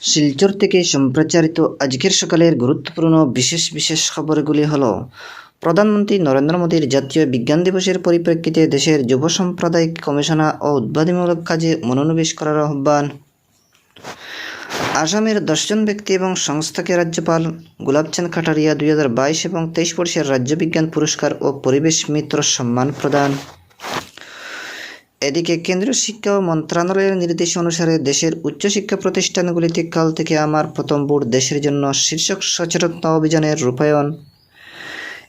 শিলচর থেকে সম্প্রচারিত আজকের সকালের গুরুত্বপূর্ণ বিশেষ বিশেষ খবরগুলি হল প্রধানমন্ত্রী নরেন্দ্র মোদীর জাতীয় বিজ্ঞান দিবসের পরিপ্রেক্ষিতে দেশের যুব সম্প্রদায়কে গবেষণা ও উদ্ভাবনীমূলক কাজে মনোনিবেশ করার আহ্বান। আসামের দশজন ব্যক্তি এবং সংস্থাকে রাজ্যপাল গুলাবচাঁদ খাটারিয়া দুই হাজার বাইশ এবং তেইশ বর্ষের রাজ্য বিজ্ঞান পুরস্কার ও পরিবেশ মিত্র সম্মান প্রদান এদিকে কেন্দ্রীয় শিক্ষা মন্ত্রণালয়ের নির্দেশ অনুসারে দেশের উচ্চশিক্ষা প্রতিষ্ঠানগুলিতে কাল থেকে আমার প্রথম বোর্ড দেশের জন্য শীর্ষক সচেতনতা অভিযানের রূপায়ণ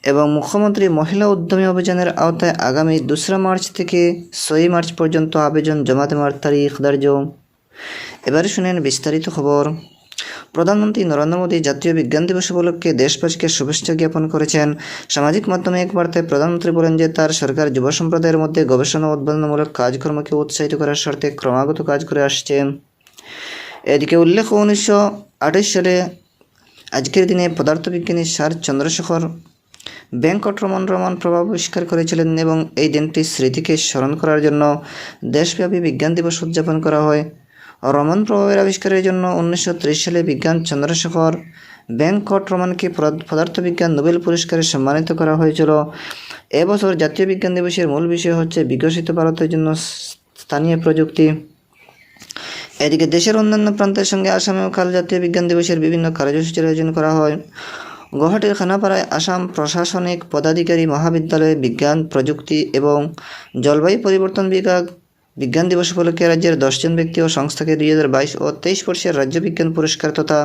এবং মুখ্যমন্ত্রী মহিলা উদ্যমী অভিযানের আওতায় আগামী দোসরা মার্চ থেকে ছয়ই মার্চ পর্যন্ত আবেদন জমা দেওয়ার তারিখ ধার্য। এবারে শুনেন বিস্তারিত খবর। প্রধানমন্ত্রী নরেন্দ্র মোদী জাতীয় বিজ্ঞান দিবস উপলক্ষে দেশবাসীকে শুভেচ্ছা জ্ঞাপন করেছেন। সামাজিক মাধ্যমে এক বার্তায় প্রধানমন্ত্রী বলেন যে, তার সরকার যুব সম্প্রদায়ের মধ্যে গবেষণা উদ্বোধনমূলক কাজকর্মকে উৎসাহিত করার স্বার্থে ক্রমাগত কাজ করে আসছে। এদিকে উল্লেখ, উনিশশো আঠাশ সালে আজকের দিনে পদার্থবিজ্ঞানী স্যার চন্দ্রশেখর ব্যাংকট রমন রমন প্রভাব আবিষ্কার করেছিলেন এবং এই দিনটি স্মৃতিকে স্মরণ করার জন্য দেশব্যাপী বিজ্ঞান দিবস উদযাপন করা হয়। রমন প্রভাবের আবিষ্কারের জন্য উনিশশো ত্রিশ সালে বিজ্ঞান চন্দ্রশেখর ব্যাংকট রমনকে পদার্থ- পদার্থবিজ্ঞান নোবেল পুরস্কারে সম্মানিত করা হয়েছিল। এবছর জাতীয় বিজ্ঞান দিবসের মূল বিষয় হচ্ছে বিকশিত ভারতের জন্য স্থানীয় প্রযুক্তি। এদিকে দেশের অন্যান্য প্রান্তের সঙ্গে আসামেও কাল জাতীয় বিজ্ঞান দিবসের বিভিন্ন কার্যসূচির আয়োজন করা হয়। গুয়াহাটির খানাপাড়ায় আসাম প্রশাসনিক পদাধিকারী মহাবিদ্যালয়ে বিজ্ঞান, প্রযুক্তি এবং জলবায়ু পরিবর্তন বিভাগ বিজ্ঞান দিবস উপলক্ষে রাজ্যের দশজন ব্যক্তি ও সংস্থাকে দুই হাজার বাইশ ও তেইশ বর্ষের রাজ্য বিজ্ঞান পুরস্কার তথা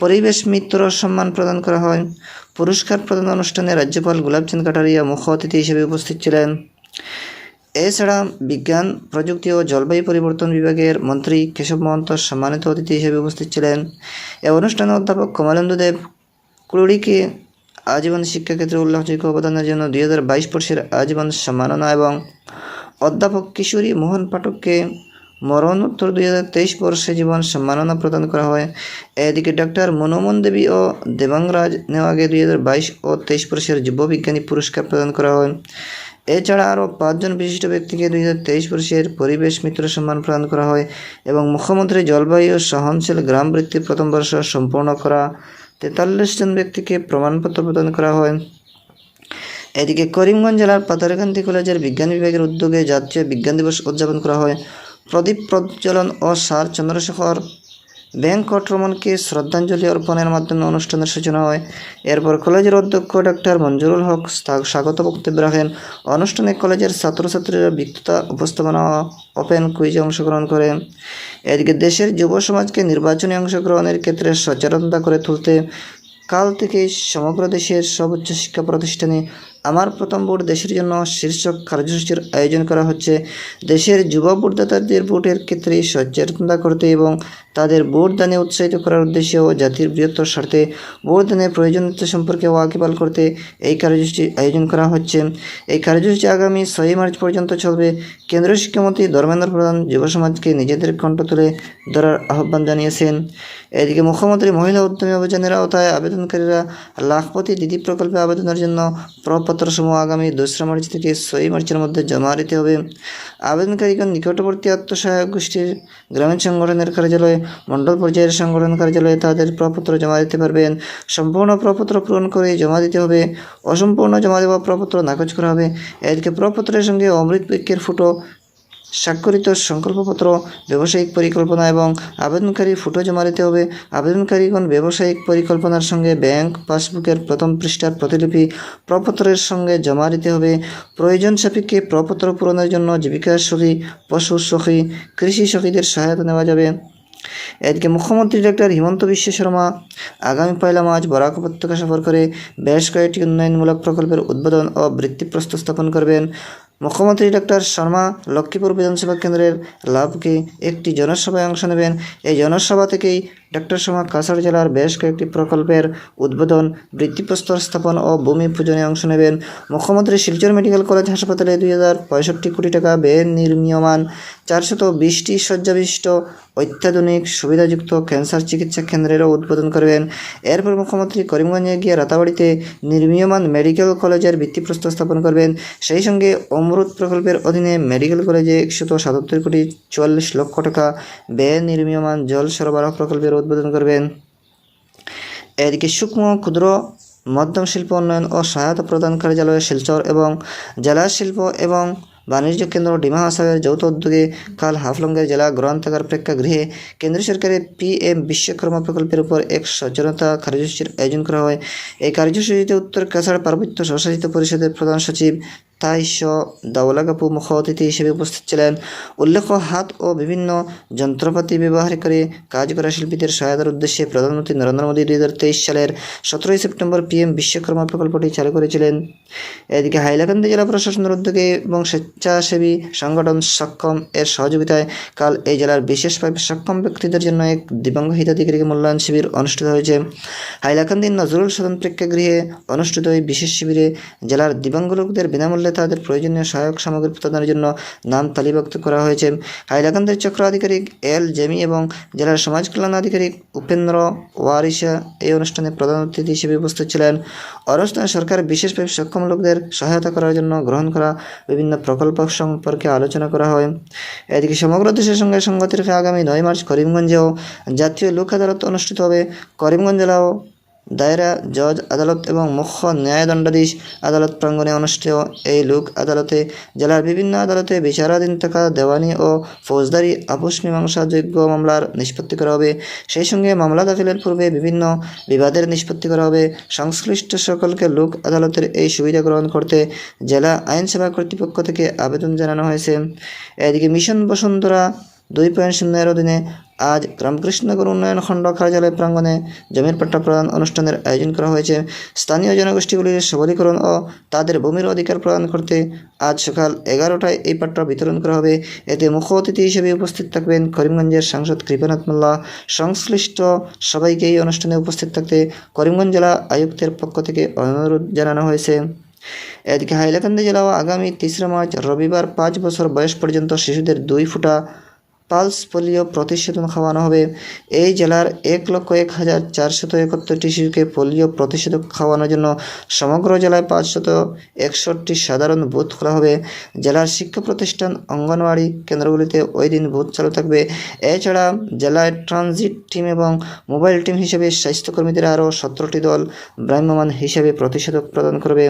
পরিবেশ মিত্র সম্মান প্রদান করা হয়। পুরস্কার প্রদান অনুষ্ঠানে রাজ্যপাল গুলাবচাঁদ কাটারিয়া মুখ্য অতিথি হিসেবে উপস্থিত ছিলেন। এছাড়া বিজ্ঞান, প্রযুক্তি ও জলবায়ু পরিবর্তন বিভাগের মন্ত্রী কেশব মহন্ত সম্মানিত অতিথি হিসেবে উপস্থিত ছিলেন। এ অনুষ্ঠানে অধ্যাপক কমলেন্দু দেব কুড়িকে আজীবন শিক্ষাক্ষেত্রে উল্লেখযোগ্য অবদানের জন্য দুই হাজার বাইশ বর্ষের আজীবন সম্মাননা এবং অধ্যাপক কিশোরী মোহন পাঠককে মরণোত্তর দুই হাজার তেইশ বর্ষে জীবন সম্মাননা প্রদান করা হয়। এদিকে ডক্টর মনোমন দেবী ও দেবাংরাজ নেওয়াগে দুই হাজার বাইশ ও তেইশ বর্ষের যুব বিজ্ঞানী পুরস্কার প্রদান করা হয়। এছাড়া আরও পাঁচজন বিশিষ্ট ব্যক্তিকে দুই হাজার তেইশ বর্ষের পরিবেশ মিত্র সম্মান প্রদান করা হয় এবং মুখ্যমন্ত্রী জলবায়ু সহনশীল গ্রাম বৃত্তি প্রথম বর্ষ সম্পূর্ণ করা তেতাল্লিশ জন ব্যক্তিকে প্রমাণপত্র প্রদান করা হয়। এদিকে করিমগঞ্জ জেলার পাতারকান্দি কলেজের বিজ্ঞান বিভাগের উদ্যোগে জাতীয় বিজ্ঞান দিবস উদযাপন করা হয়। প্রদীপ প্রজ্বলন ও স্যার চন্দ্রশেখর ব্যাংকট রমনকে শ্রদ্ধাঞ্জলি অর্পণের মাধ্যমে অনুষ্ঠানের সূচনা হয়। এরপর কলেজের অধ্যক্ষ ডক্টর মঞ্জুরুল হক স্বাগত বক্তব্য রাখেন। অনুষ্ঠানে কলেজের ছাত্রছাত্রীরা বক্তৃতা উপস্থাপনা ওপেন কুইজে অংশগ্রহণ করে এদিকে দেশের যুব সমাজকে নির্বাচনী অংশগ্রহণের ক্ষেত্রে সচেতনতা করে তুলতে কাল থেকে সমগ্র দেশের সর্বোচ্চ শিক্ষা প্রতিষ্ঠানে আমার প্রথম ভোট দেশের জন্য শীর্ষক কার্যসূচির আয়োজন করা হচ্ছে। দেশের যুব ভোটদাতাদের ভোটের ক্ষেত্রে সচেতনতা করতে এবং তাদের ভোট দানে উৎসাহিত করার উদ্দেশ্যে ও জাতির বৃহত্তর স্বার্থে ভোট দানের প্রয়োজনীয়তা সম্পর্কে ওয়াকিবাল করতে এই কার্যসূচি আয়োজন করা হচ্ছে। এই কার্যসূচি আগামী ছয়ই মার্চ পর্যন্ত চলবে। কেন্দ্রীয় শিক্ষামন্ত্রী ধর্মেন্দ্র প্রধান যুব সমাজকে নিজেদের কণ্ঠ তুলে ধরার আহ্বান জানিয়েছেন। এদিকে মুখ্যমন্ত্রী মহিলা উদ্যমী অভিযানের আওতায় আবেদনকারীরা লাখপতি দিদি প্রকল্পে আবেদনের জন্য প্রপত্রসমূহ আগামী দোসরা মার্চ থেকে ছয়ই মার্চের মধ্যে জমা দিতে হবে। আবেদনকারীগণ নিকটবর্তী আত্মসহায়ক গোষ্ঠীর গ্রামীণ সংগঠনের কার্যালয়ে মণ্ডল পর্যায়ের সংগঠন কার্যালয়ে তাদের প্রপত্র জমা দিতে পারবেন। সম্পূর্ণ প্রপত্র পূরণ করে জমা দিতে হবে। অসম্পূর্ণ জমা দেওয়া প্রপত্র নাকচ করা হবে। এদিকে প্রপত্রের সঙ্গে অমৃত বৃক্ষের ফুটো, স্বাক্ষরিত সংকল্পপত্র, ব্যবসায়িক পরিকল্পনা এবং আবেদনকারী ফুটো জমা দিতে হবে। আবেদনকারীগণ ব্যবসায়িক পরিকল্পনার সঙ্গে ব্যাংক পাসবুকের প্রথম পৃষ্ঠার প্রতিলিপি প্রপত্রের সঙ্গে জমা দিতে হবে। প্রয়োজন সাপেক্ষে প্রপত্র পূরণের জন্য জীবিকা সখী, পশু সখী, কৃষি সখীদের সহায়তা নেওয়া যাবে। এদিকে মুখ্যমন্ত্রী ডক্টর হিমন্ত বিশ্ব শর্মা আগামী পয়লা মার্চ বরাক উপত্যকা সফর করে বেশ কয়েকটি উন্নয়নমূলক প্রকল্পের উদ্বোধন ও ভিত্তিপ্রস্তর স্থাপন করবেন। মুখ্যমন্ত্রী ডক্টর শর্মা লক্ষ্মীপুর বিধানসভা কেন্দ্রের লাভকে একটি জনসভায় অংশ নেবেন। এই জনসভা থেকেই ট্রাক্টর সমা কাছাড় জেলার বেশ কয়েকটি প্রকল্পের উদ্বোধন ভিত্তিপ্রস্তর স্থাপন ও ভূমি পূজনে অংশ নেবেন। মুখ্যমন্ত্রী শিলচর মেডিকেল কলেজ হাসপাতালে দুই হাজার পঁয়ষট্টি কোটি টাকা ব্যয়ে নির্মীয়মান চারশত বিশটি শয্যাবিষ্ট অত্যাধুনিক সুবিধাযুক্ত ক্যান্সার চিকিৎসা কেন্দ্রেরও উদ্বোধন করবেন। এরপর মুখ্যমন্ত্রী করিমগঞ্জে গিয়ে রাতাবাড়িতে নির্মীয়মান মেডিকেল কলেজের ভিত্তিপ্রস্তর স্থাপন করবেন। সেই সঙ্গে অমৃত প্রকল্পের অধীনে মেডিকেল কলেজে একশত সাতাত্তর কোটি চুয়াল্লিশ লক্ষ টাকা ব্যয়ে নির্মীয়মান জল সরবরাহ প্রকল্পের উদ্বোধন করবেন। এদিকে সূক্ষ্ম, ক্ষুদ্র, মধ্যম শিল্প উন্নয়ন ও সহায়তা প্রদান কার্যালয়, শিলচর এবং জেলা শিল্প এবং বাণিজ্য কেন্দ্র ডিমা হাসাবের যৌথ উদ্যোগে কাল হাফলঙ্গের জেলা গ্রন্থাগার প্রেক্ষাগৃহে কেন্দ্র সরকারের পি এম বিশ্বকর্মা প্রকল্পের উপর এক সচেতনতা কার্যসূচির আয়োজন করা হয়। এই কার্যসূচিতে উত্তর কাছাড় পার্বত্য স্বশাসিত পরিষদের প্রধান সচিব তাইশ দাওলা কাপু মুখ্য অতিথি হিসেবে উপস্থিত ছিলেন। উল্লেখ্য, হাত ও বিভিন্ন যন্ত্রপাতি ব্যবহার করে কাজ করা শিল্পীদের সহায়তার উদ্দেশ্যে প্রধানমন্ত্রী নরেন্দ্র মোদী দুই হাজার তেইশ সালের সতেরোই সেপ্টেম্বর পিএম বিশ্বকর্মা প্রকল্পটি চালু করেছিলেন। এদিকে হাইলাকান্দি জেলা প্রশাসনের উদ্যোগে এবং স্বেচ্ছাসেবী সংগঠন সক্ষম এর সহযোগিতায় কাল এই জেলার বিশেষভাবে সক্ষম ব্যক্তিদের জন্য এক দিব্যাঙ্গ হিতাধিকারী মূল্যায়ন শিবির অনুষ্ঠিত হয়েছে। হাইলাকান্দি নজরুল সদন প্রেক্ষাগৃহে অনুষ্ঠিত এই বিশেষ শিবিরে জেলার দিব্যাঙ্গ লোকদের বিনামূল্যে তাদের প্রয়োজনীয় সহায়ক সামগ্রী প্রদানের জন্য নাম তালিভুক্ত করা হয়েছে। হাইলাকান্দির চক্র আধিকারিক এল জেমি এবং জেলার সমাজ কল্যাণ আধিকারিক উপেন্দ্র ওয়ারিসা এই অনুষ্ঠানে প্রধান অতিথি হিসেবে উপস্থিত ছিলেন। অনুষ্ঠানে সরকার বিশেষভাবে সক্ষম লোকদের সহায়তা করার জন্য গ্রহণ করা বিভিন্ন প্রকল্প সম্পর্কে আলোচনা করা হয়। এদিকে সমগ্র দেশের সঙ্গে সংগতি রেখে আগামী নয় মার্চ করিমগঞ্জেও জাতীয় লোক আদালত অনুষ্ঠিত হবে। করিমগঞ্জ জেলাও দায়রা, জজ, আদালত এবং মুখ্য ন্যায়দণ্ডাধীশ আদালত প্রাঙ্গণে অনুষ্ঠেয় এই লোক আদালতে জেলার বিভিন্ন আদালতে বিচারাধীন থাকা দেওয়ানি ও ফৌজদারি আপোষ মীমাংসাযোগ্য মামলার নিষ্পত্তি করা হবে। সেই সঙ্গে মামলা দাখিলের পূর্বে বিভিন্ন বিবাদের নিষ্পত্তি করা হবে। সংশ্লিষ্ট সকলকে লোক আদালতের এই সুবিধা গ্রহণ করতে জেলা আইনসেবা কর্তৃপক্ষ থেকে আবেদন জানানো হয়েছে। এদিকে মিশন বসুন্ধরা দুই পয়েন্ট শূন্যের অধীনে আজ রামকৃষ্ণনগর উন্নয়ন খণ্ড কার্যালয় প্রাঙ্গণে জমির পাট্টা প্রদান অনুষ্ঠানের আয়োজন করা হয়েছে। স্থানীয় জনগোষ্ঠীগুলির সবলীকরণ ও তাদের ভূমির অধিকার প্রদান করতে আজ সকাল এগারোটায় এই পাট্টা বিতরণ করা হবে। এতে মুখ্য অতিথি হিসেবে উপস্থিত থাকবেন করিমগঞ্জের সাংসদ কৃপানাথ মোল্লা। সংশ্লিষ্ট সবাইকে এই অনুষ্ঠানে উপস্থিত থাকতে করিমগঞ্জ জেলা আয়ুক্তের পক্ষ থেকে অনুরোধ জানানো হয়েছে। এদিকে হাইলাকান্দি জেলাও আগামী তেসরা মার্চ রবিবার পাঁচ বছর বয়স পর্যন্ত শিশুদের দুই ফুটা পালস পোলিও প্রতিষেধক খাওয়ানো হবে। এই জেলার এক লক্ষ এক হাজার চারশত একাত্তরটি শিশুকে পোলিও প্রতিষেধক খাওয়ানোর জন্য সমগ্র জেলায় পাঁচশত একষট্টি সাধারণ বুথ খোলা হবে। জেলার শিক্ষা প্রতিষ্ঠান অঙ্গনওয়াড়ি কেন্দ্রগুলিতে ওই দিন বুথ চালু থাকবে। এছাড়া জেলায় ট্রানজিট টিম এবং মোবাইল টিম হিসেবে স্বাস্থ্যকর্মীদের আরও সতেরোটি দল ভ্রাম্যমান হিসেবে প্রতিষেধক প্রদান করবে।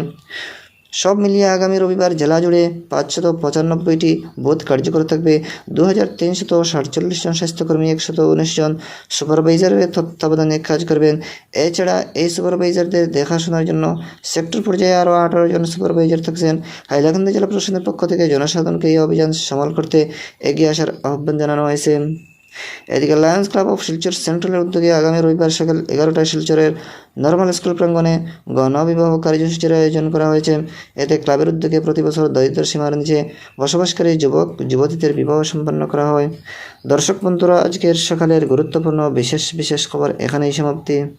সব মিলিয়ে আগামী রবিবার জেলা জুড়ে পাঁচশত পঁচানব্বইটি বুথ কার্যকর থাকবে। দু হাজার তিনশত সাতচল্লিশ জন স্বাস্থ্যকর্মী, একশত উনিশ জন সুপারভাইজারের তত্ত্বাবধানে কাজ করবেন। এছাড়া এই সুপারভাইজারদের দেখাশোনার জন্য সেক্টর পর্যায়ে আরও আঠারো জন সুপারভাইজার থাকছেন। হাইলাকান্দি জেলা প্রশাসনের পক্ষ থেকে জনসাধারণকে এই অভিযান সামাল করতে এগিয়ে আসার আহ্বান জানানো হয়েছে। এদিকে লায়ন্স ক্লাব অফ শিলচর সেন্ট্রালের উদ্যোগে আগামী রবিবার সকাল এগারোটায় শিলচরের নর্মাল স্কুল প্রাঙ্গণে গণবিবাহ কার্যসূচির আয়োজন করা হয়েছে। এতে ক্লাবের উদ্যোগে প্রতি বছর দরিদ্র সীমার নিচে বসবাসকারী যুবক, যুবতীদের বিবাহ সম্পন্ন করা হয়। দর্শক বন্ধুরা, আজকের সকালের গুরুত্বপূর্ণ বিশেষ বিশেষ খবর এখানেই সমাপ্তি।